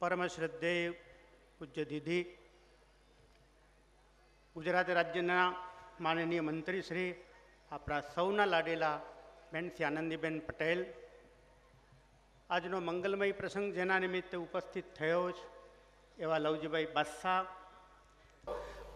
પરમ શ્રદ્ધેય પૂજ્ય દીદી, ગુજરાત રાજ્યના માનનીય મંત્રી શ્રી આપણા સૌના લાડેલા બેન આનંદીબેન પટેલ, આજનો મંગલમય પ્રસંગ જેના નિમિત્તે ઉપસ્થિત થયો છે એવા લવજીભાઈ બાદશાહ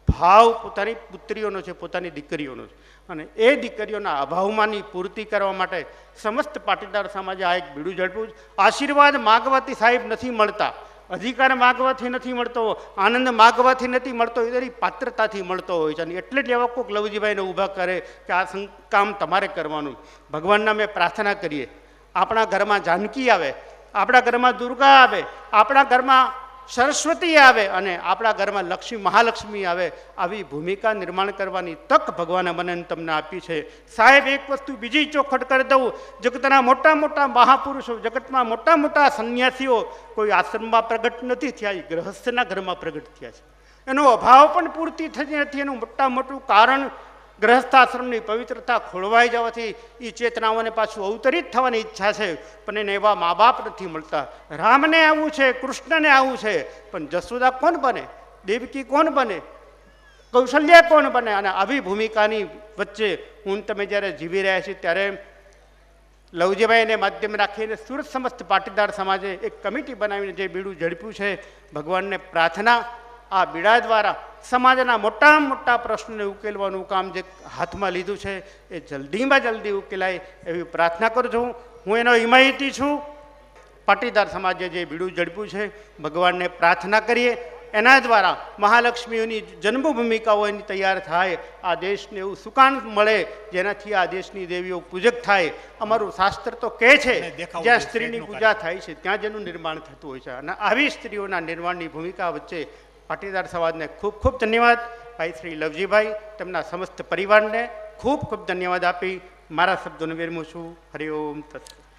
ભાવ પોતાની પુત્રીઓનો છે, પોતાની દીકરીઓનો છે. અને એ દીકરીઓના અભાવમાંની પૂર્તિ કરવા માટે સમસ્ત પાટીદાર સમાજે આ એક બીડું ઝડપ્યું આશીર્વાદ માગવાથી સાહેબ નથી મળતા. અધિકાર માગવાથી નથી મળતો, આનંદ માગવાથી નથી મળતો એ પાત્રતાથી મળતો હોય છે. અને એટલે જ એવા કોઈક લવજીભાઈને ઊભા કરે કે આ કામ તમારે કરવાનું. ભગવાનના મેં પ્રાર્થના કરીએ. આપણા ઘરમાં જાનકી આવે, આપણા ઘરમાં દુર્ગા આવે, આપણા ઘરમાં સરસ્વતી આવે અને આપણા ઘરમાં લક્ષ્મી મહાલક્ષ્મી આવે, આવી ભૂમિકા નિર્માણ કરવાની તક ભગવાને મને તમને આપી છે. સાહેબ, એક વસ્તુ બીજી ચોખટ કરી દઉં. જગતના મોટા મોટા મહાપુરુષો, જગતમાં મોટા મોટા સંન્યાસીઓ કોઈ આશ્રમમાં પ્રગટ નથી થયા, એ ગ્રહસ્થના ઘરમાં પ્રગટ થયા છે. એનો અભાવ પણ પૂરતી થતી નથી. એનું મોટા મોટું કારણ ગ્રહસ્થાશ્રમની પવિત્રતા ખોળવાઈ જવાથી એ ચેતનાઓને પાછું અવતરિત થવાની ઈચ્છા છે. પણ એને એવા મા બાપ નથી મળતા. રામને આવું છે, કૃષ્ણને આવું છે. પણ જસુદા કોણ બને? દેવકી કોણ બને? કૌશલ્ય કોણ બને? અને આવી ભૂમિકાની વચ્ચે હું તમે જ્યારે જીવી રહ્યા છીએ ત્યારે લવજીભાઈને માધ્યમ રાખીને સુરત સમસ્ત પાટીદાર સમાજે એક કમિટી બનાવીને જે બીડું ઝડપ્યું છે, ભગવાનને પ્રાર્થના આ બીડા દ્વારા સમાજના મોટા મોટા પ્રશ્નોને ઉકેલવાનું કામ જે હાથમાં લીધું છે એ જલ્દીમાં જલ્દી ઉકેલાય એવી પ્રાર્થના કરું છું. હું એનો હિમાયતી છું. પાટીદાર સમાજે જે બીડું ઝડપ્યું છે ભગવાનને પ્રાર્થના કરીએ. એના દ્વારા મહાલક્ષ્મીઓની જન્મભૂમિકાઓ એની તૈયાર થાય આ દેશને એવું સુકાન મળે જેનાથી આ દેશની દેવીઓ પૂજક થાય. અમારું શાસ્ત્ર તો કહે છે જ્યાં સ્ત્રીની પૂજા થાય છે ત્યાં જેનું નિર્માણ થતું હોય છે. અને આવી સ્ત્રીઓના નિર્માણની ભૂમિકા વચ્ચે પાટીદાર સમાજને ખૂબ ખૂબ ધન્યવાદ. ભાઈ શ્રી લવજીભાઈ, તેમના સમસ્ત પરિવારને ખૂબ ખૂબ ધન્યવાદ આપી. મારા શબ્દોને વિરમું છું. હરિઓમ તત્